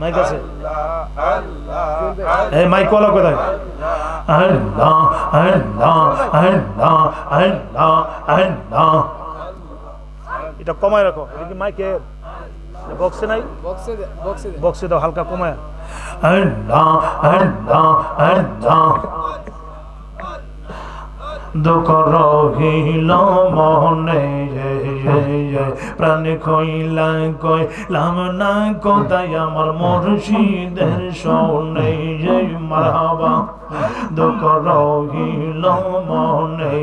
Mic আছে? এই mic কলা কোথায়? আল্লাহ আল্লাহ আল্লাহ আল্লাহ আল্লাহ। এটা কমায় রাখো, এটা কি মাইকে? বক্সে নাই? বক্সে বক্সে বক্সে দাও, হালকা কমায়। আল্লাহ আল্লাহ আল্লাহ। দুঃখ রহিল মনে প্রাণ কইলা কইলাম, না কোথায় আমার মুর্শিদের শোনে মারহাবা। দুঃখ রহিল মনে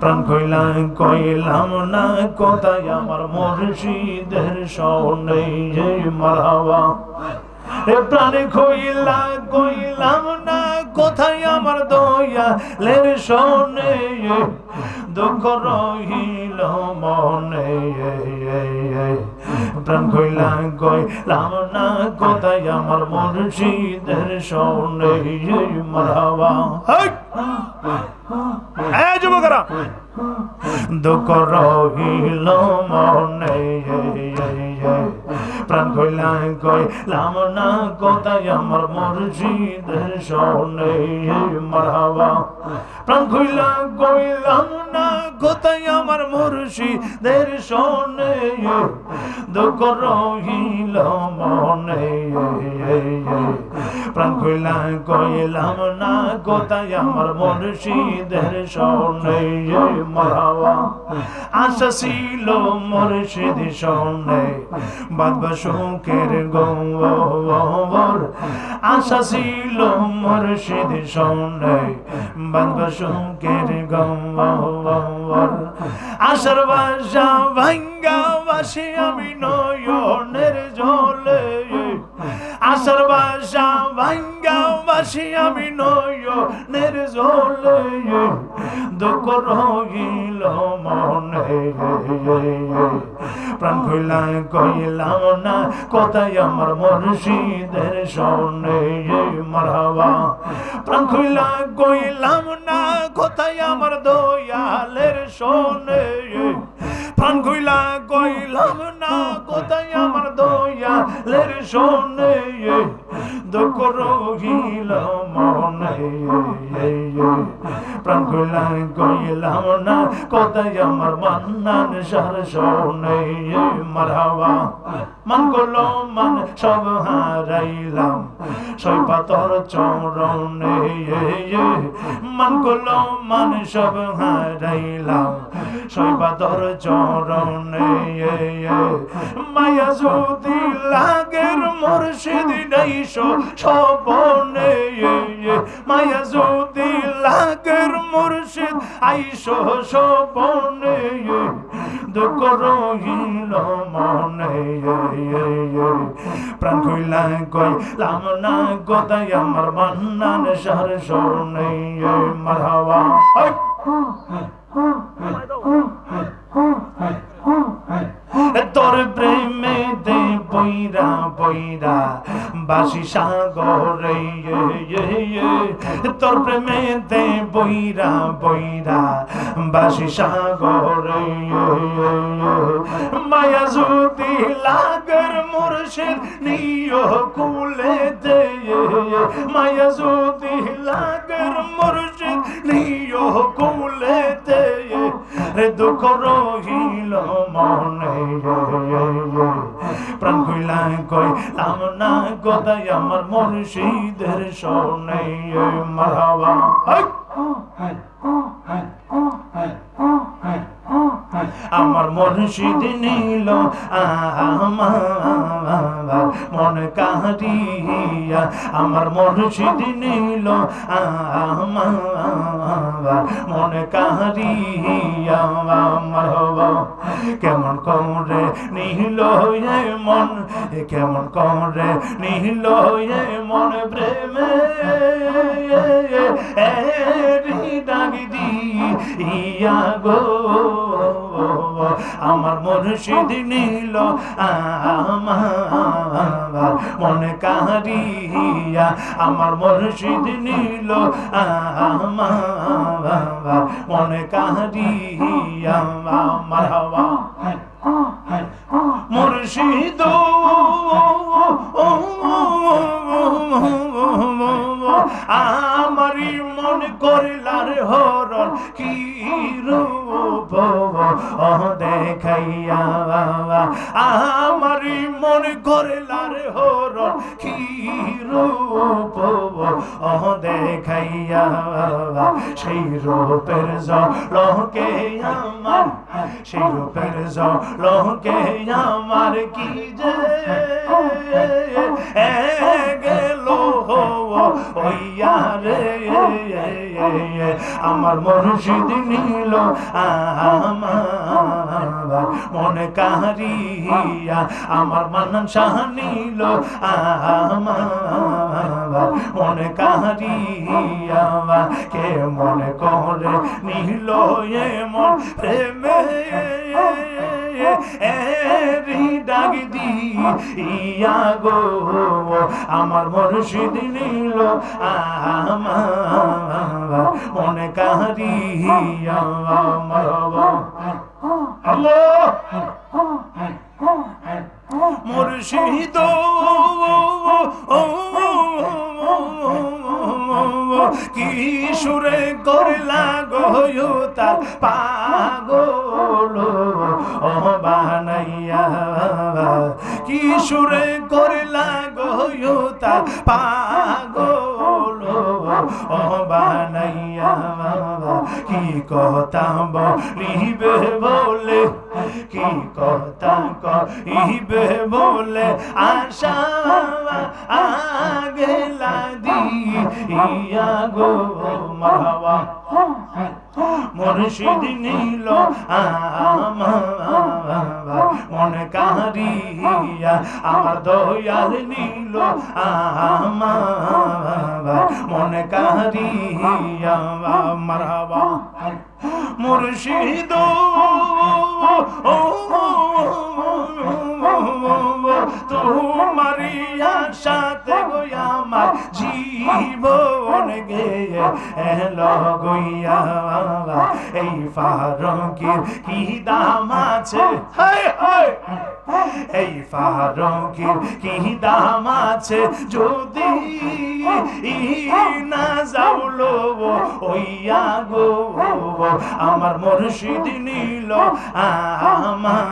প্রাণ কইলা কইলাম, না কোথায় আমার মুর্শিদের শোনে মারহাবা। এ প্রাণে কইলা কইলাম, না কোথায় আমার দয়া লের শোনে দুঃখ রহিল মনে প্রাণ কইলা কইলাম না কোথায় আমার মুর্শিদের শোনে মারাবা। যুবকরা! দুঃখ রহিল মনে প্রাণ কইলা কইলাম না কোথায় আমার মুর্শিদের শোনে মারহাবা প্রাণ কইলা কইলাম না কোথায় আমার মুর্শিদের শোনে। দুঃখ রহিল মনে। প্রাণ কইলা কইলাম, না কোথায় আমার মুর্শিদের শোনে মারহাবা আশা ছিল মুর্শিদ শোনে বাদবা সুখের গৌর আশা ছিল মুর্শিদ শোনে বাদবা সুখের গৌর আশার বাসা ভাঙ্গা বাসি আমি নয়নের জলে আশার বাসা ভাঙ্গা বাসি আমি নয়নের জলে দুঃখ রহিল মনে। প্রাণ কইলা কইলাম না কোথায় আমার মুর্শিদের শোনে, মারহাবা। প্রাণ কইলা কইলাম না কোথায় আমার দয়ালের শোনে। প্রাণ কইলা, কইলাম, না কোথায় আমার দয়ালের শোনে দুঃখ রহিল মনে প্রাণ কইলা, কইলাম, না কোথায় আমার মান্নান সার শোনে মারহাবা। মান করল, মান সব হারাইলাম সই পাতর চরণে মান করল, মান সব হারাইলাম সই পাতর চরণে মায়া যদি লাগের মুর্শিদ নাইশো সপনে মায়া যদি লাগের মুর্শিদ আইসো সপনে দুঃখ রহিল মনে প্রাণ কইলা কইলাম না কোথায় আমার মান্নান সার শোনে মারহাবা তোর প্রেমেতে বইরা বইরা বাসি সাগরে তোর প্রেমেতে বইরা বইরা বাসি সাগরে মায়া যদি লাগর মুর্শিদ নিয় কুলে দে মায়া যদি লাগর মুর্শিদ নিয় কুলে দে রে দুঃখ রহিল মনে প্রাণ কইলা কইলাম না গদাই আমার মুর্শিদের শোনে মারহাবা আমার মুর্শিদ নিল, আমার মন কাহিয়া আমার মুর্শিদ নিল, আমার মন কাহিয়া আমার কেমন করে নিল এ মন, কেমন করে নিল এ মন প্রেমে। ডাক দি ইয়া গো। আমার মুর্শিদ নীল, আমার মনে কাহারিয়া আমার মুর্শিদ নীল, আমার মনে কাহারিয়া আমার হওয়া। মুর্শিদ আমারি মনে করিলার হরণ কি রূপ? দেখাইয়া আমারি মনে করিলার হরণ কি রূপ? দেখাইয়া সেই রূপের জলকে আমার, সেই রূপের জলকে আমার কি যে? গেল ওইয়া রে, আমার মুর্শিদ নীল, আমার মনে কাহারিয়া আমার মানন শাহ নীল, আমার মনে কাহারিয়া কে মনে করে নীল এমন প্রেমে? ডাক ইয়া গো আমার মুর্শিদ নীল আমার মনে আমার আল্লাহ মুর্শিদ কি সুরে করলা গো তার পাগল সুরে করলা গোয়তা পাগল। ও বানাইয়া কি কথা বলিবে বলে? কি কথা কইবে বলে আশা আগেলা দিয়া গো মারহাবা মুর্শিদ নীল মনে কাহারিয়া আমার দয়াল নীল মনে কাহারিয়া মারহাবা মুর্শিদ। তোমারিয়া সাথে গইয়া আমার জীবন। এই কি দাম আছে? এই কি দাম আছে? যদি না ওইয়া গো আমার মুর্শিদ নীল আমার।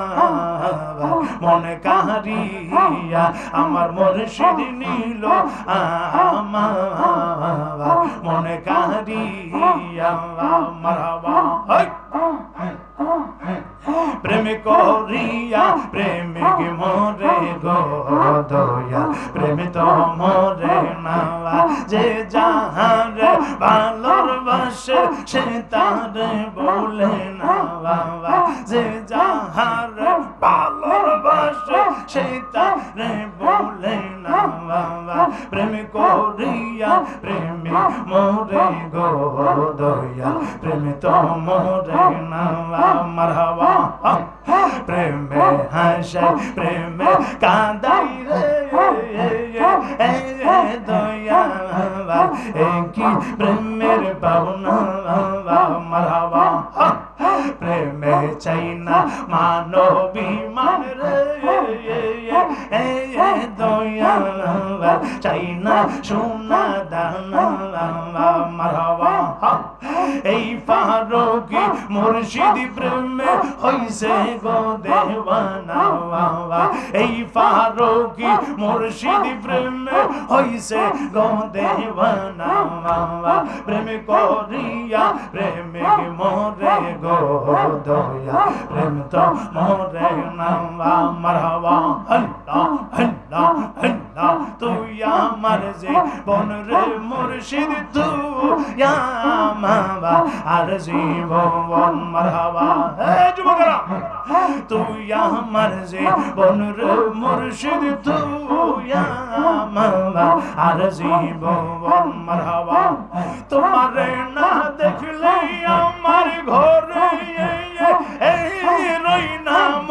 মনে কাহারিয়া আমার মুর্শিদ নীল আমার। মনে কাহারিয়া মারহাবা। প্রেম করিয়া, প্রেমিক মরে গো প্রেম তো মরে না যে যাহারে ভালোর বাসে সে তারে বলে না বাবা যে প্রেম করিয়া প্রেমিক মরে গো দয়া। প্রেম তো মরে না, মারহাবা। প্রেমে হাসে, প্রেমে কাঁদাই রে। দয়া কি প্রেমের পাওনা, মারহাবা। প্রেমে চাই মানবী মান রে। চাই না সোনা, দানা এই ফারুকি মুর্শিদি প্রেমে হইছে গো দেওয়ানা এই ফারুকি মুর্শিদি প্রেমে হইছে গো দেওয়ানা প্রেম করিয়া প্রেমিক মরে গো দয়া। প্রেম তো মরে না মারহাবা। আল্লাহ আল্লাহ আল্লাহ না, তুই আমার যে বনরে মুর্শিদ, তুই আমার আর জীবন মারহাবা। হে যুবকরা, তুই আমার যে বনরে মুর্শিদ, তুই আমার আর জীবন মারহাবা। তোমার না দেখলে আমার ঘরে এই রই নাম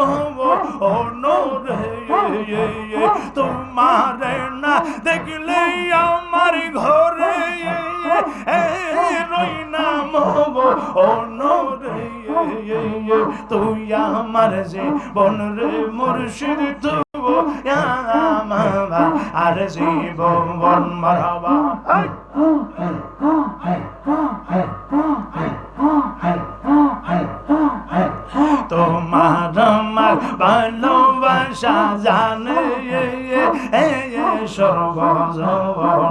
ও নরে তোমারে না দেখলে আমার ঘরে রই নাম অনরে তুই আমার যে বন রে মুর্শিদ, তুই আর জীব বন মরবা। ভালোবাসা জানে সর্বজন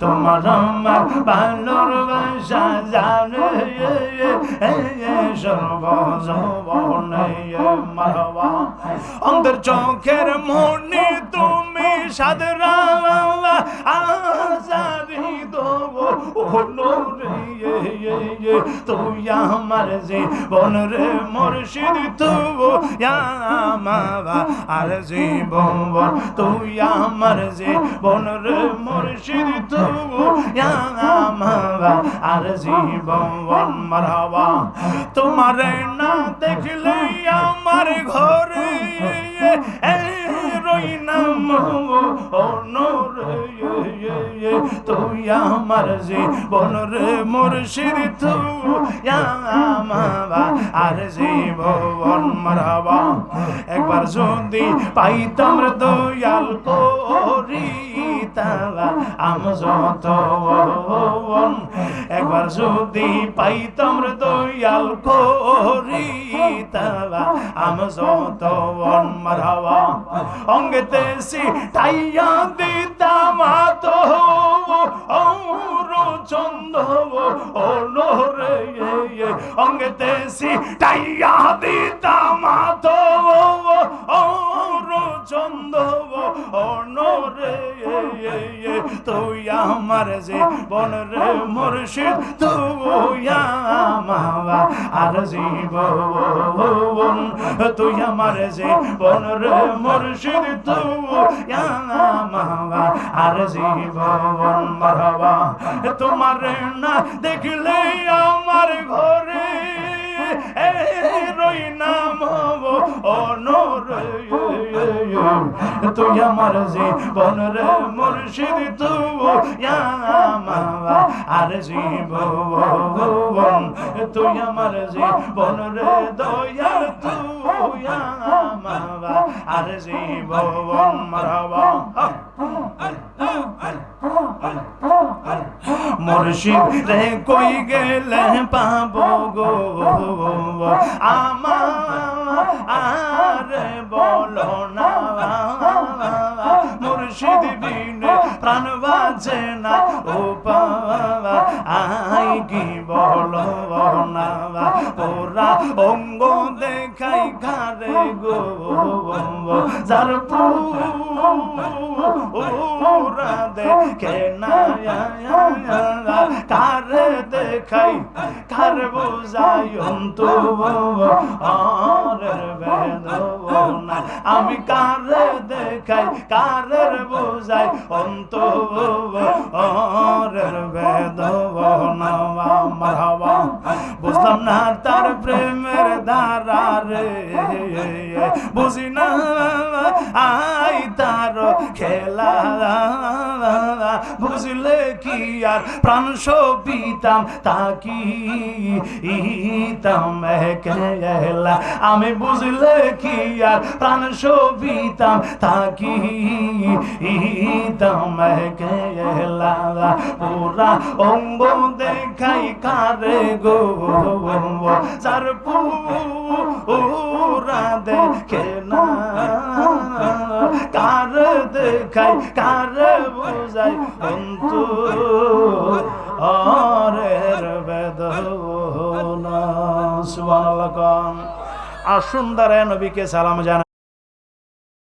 তোমার আমার ভালোবাসা জানে সর্বজন মারবা অন্তর চোখের মনে তুমি সাদরা আজারি দেবো তুই আমার যে বন রে মুর্শিদ তুবো মাবা আর জীবন তুই আমার যে বন রে মুর্শিদ তুবো আর জীবন মারাবা তোমার না দেখলে আমার ঘরে রই নাম তুই আমার যে বন রে মুর্শিদ তুই মাবা আর জীবন মারাবা একবার যদি পাইতাম দয়াল করি তালা আম যত একবার যদি পাইতাম দয়াল করি তালা আম যত অঙ্গেতে সি টাইয়া দিতাম তো চন্দ রে অঙ্গেতে টাইয়া দিতাম তো চন্দ রে তুই আমার যে বন রে মুর্শিদ, তুই মামা আর জীবন। তুই আমার যে বন রে মুর্শিদ, তুই মামা আর জীবন। মারবা তোমার না দেখলে আমার ঘরে রই নাম তুই আমার যে বন রে মুর্শিদ তুই আর জীবন তুই আমার যে বন রে দয়াল তুই আর জীবন মারাবা মুর্শিদ রে কই গেলে পাবো গো? আমার বলো না। মুর্শিদ বিনে প্রাণ বাজে না। ও পাবা আই কি বলো না? ওরা অঙ্গ দেখাই ঘরে গো যার পুরা দেখে না কার দেখাই, কার বুঝাই অন্তু আরের বেদনা, আমি কার দেখাই, কারের বুঝাই অন্তু আরের বেদনা। না তার প্রেমের দ্বারা রে বুঝি না? আই তার খেলা। বুঝলে কি আর? প্রাণ সবিতাম তাকি ইতাম কেলা আমি বুঝলে কি আর? প্রাণ সবিতাম তাকি ইতাম কেলা পুরা অঙ্গ দেখাই কারে গো যার পুরা দেখে না, কার দেখাই, কার বুঝাই অন্তু সুন্দর নবীকে সালাম জানা